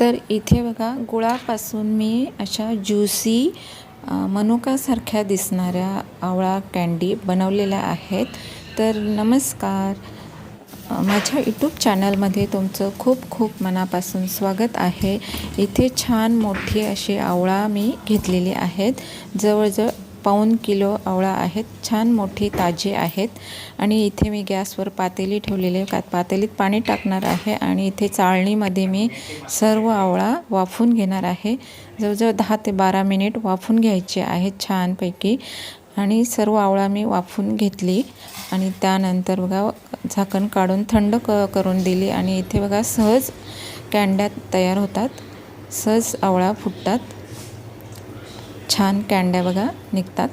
तर इथे बघा गुळापासून मी अशा ज्युसी मनुकासारख्या दिसणाऱ्या आवळा कँडी बनवलेल्या आहेत. तर नमस्कार. माझ्या यूट्यूब चॅनलमध्ये तुमचं खूप खूप मनापासून स्वागत आहे. इथे छान मोठी अशी आवळा मी घेतलेली आहेत. जवळजवळ पाऊन किलो आवळा आहेत. छान मोठी ताजी आहेत. आणि इथे मी गॅसवर पातेली ठेवलेली आहे. का पातेलीत पाणी टाकणार आहे आणि इथे चाळणीमध्ये मी सर्व आवळा वाफून घेणार आहे. जवळजवळ दहा ते बारा मिनिट वाफून घ्यायचे आहेत छानपैकी. आणि सर्व आवळा मी वाफून घेतली. आणि त्यानंतर बघा झाकण काढून थंड क करून दिली. आणि इथे बघा सहज कँड्यात तयार होतात. सहज आवळा फुटतात. छान कँड्या बघा निघतात.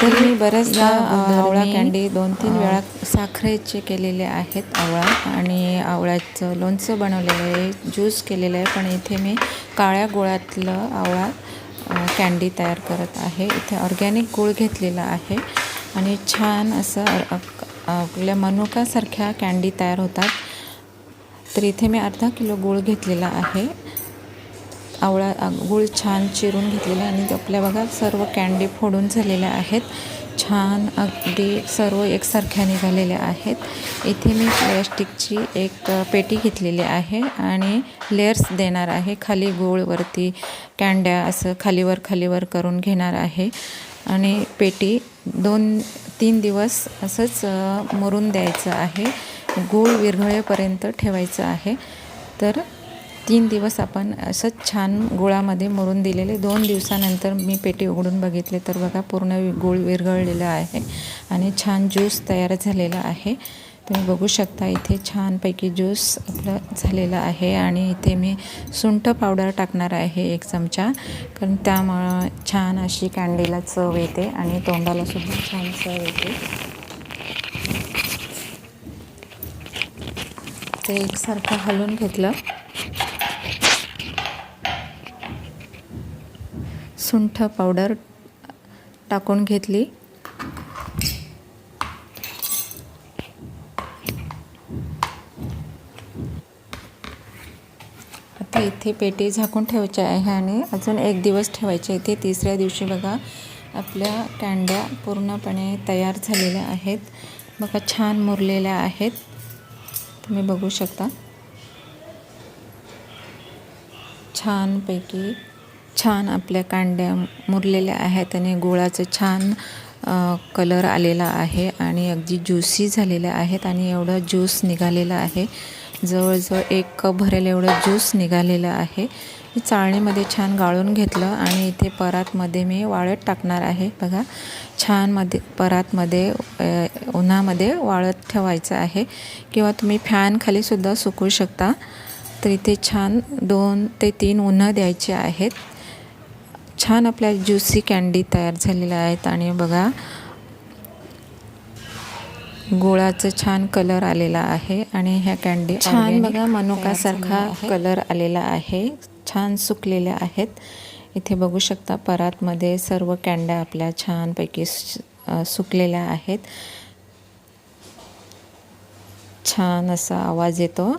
तर मी बऱ्याचदा आवळा कँडी दोन तीन वेळा साखरेचे केलेले आहेत आवळा आणि आवळ्याचं लोणचं बनवलेलं आहे ज्यूस केलेलं आहे पण इथे मी काळ्या गुळातलं आवळा कँडी तयार करत आहे. इथे ऑर्गॅनिक गूळ घेतलेला आहे आणि छान असं आपल्या मनुकासारख्या कँडी तयार होतात. तर इथे मी अर्धा किलो गूळ घेतलेला आहे. आवळा गूळ छान चिरून घेतलेला आणि आपल्या बघा सर्व कँडी फोडून झालेल्या आहेत. छान अगदी सर्व एकसारख्या निघालेल्या आहेत. इथे मी प्लॅस्टिकची एक पेटी घेतलेली आहे आणि लेअर्स देणार आहे. खाली गोळवरती कँड्या असं खालीवर खालीवर करून घेणार आहे. आणि पेटी दोन तीन दिवस असंच मुरून द्यायचं आहे. गूळ विरघळेपर्यंत ठेवायचं आहे. तर तीन दिवस आपण असंच छान गुळामध्ये मुरून दिलेले. दोन दिवसानंतर मी पेटी उघडून बघितले तर बघा पूर्ण गुळ विरघळलेलं आहे आणि छान ज्यूस तयार झालेला आहे. तुम्ही बघू शकता इथे छानपैकी ज्यूस आपलं झालेलं आहे आणि इथे मी सुंठ पावडर टाकणार आहे एक चमचा. कारण त्यामुळं छान अशी कँडीला चव येते आणि तोंडाला सुद्धा छान चव येते. ते एकसारखं हलवून घेतलं. सुंठ पावडर टाकून घेतली. आता इथे पेटी झाकून ठेवायची आहे आणि अजून एक दिवस ठेवायचे इथे. तिसऱ्या दिवशी बघा आपल्या कँड्या पूर्णपणे तयार झालेल्या आहेत. बघा छान मुरलेल्या आहेत. तुम्ही बघू शकता. छानपैकी छान आपल्या कांड्या मुरलेल्या आहेत आणि गुळाचं छान कलर आलेला आहे आणि अगदी ज्युसी झालेल्या आहेत आणि एवढं ज्यूस निघालेला आहे. जवळजवळ एक कप भरेल एवढं ज्यूस निघालेलं आहे. मी चाळणीमध्ये छान गाळून घेतलं आणि इथे परातमध्ये मी वाळत टाकणार आहे. बघा छानमध्ये परातमध्ये उन्हामध्ये वाळत ठेवायचं आहे. किंवा तुम्ही फॅनखालीसुद्धा सुकवू शकता. तर इथे छान दोन ते तीन उन्हं द्यायचे आहेत. छान आपल्या ज्युसी कँडी तयार झालेल्या आहेत आणि बघा गुळाचं छान कलर आलेला आहे आणि ह्या कँडी छान बघा मनुकासारखा कलर आलेला आहे. छान सुकलेल्या आहेत. इथे बघू शकता परातमध्ये सर्व कँड्या आपल्या छानपैकी सुकलेल्या आहेत. छान असा आवाज येतो.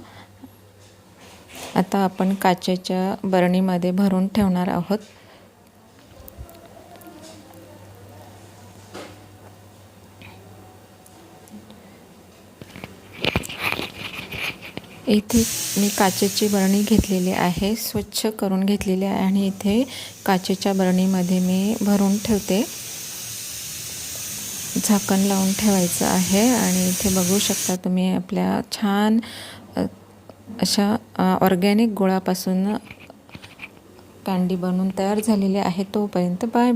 आता आपण काचेच्या बरणीमध्ये भरून ठेवणार आहोत. इथे मी काचेची बरणी घेतलेली आहे स्वच्छ करून घेतलेली आहे आणि इथे काचेच्या बरणीमध्ये मी भरून ठेवते. झाकण लावून ठेवायचं आहे आणि इथे बघू शकता तुम्ही आपल्या छान अशा ऑर्गॅनिक गुळापासून कँडी बनवून तयार झालेली आहे तोपर्यंत बाय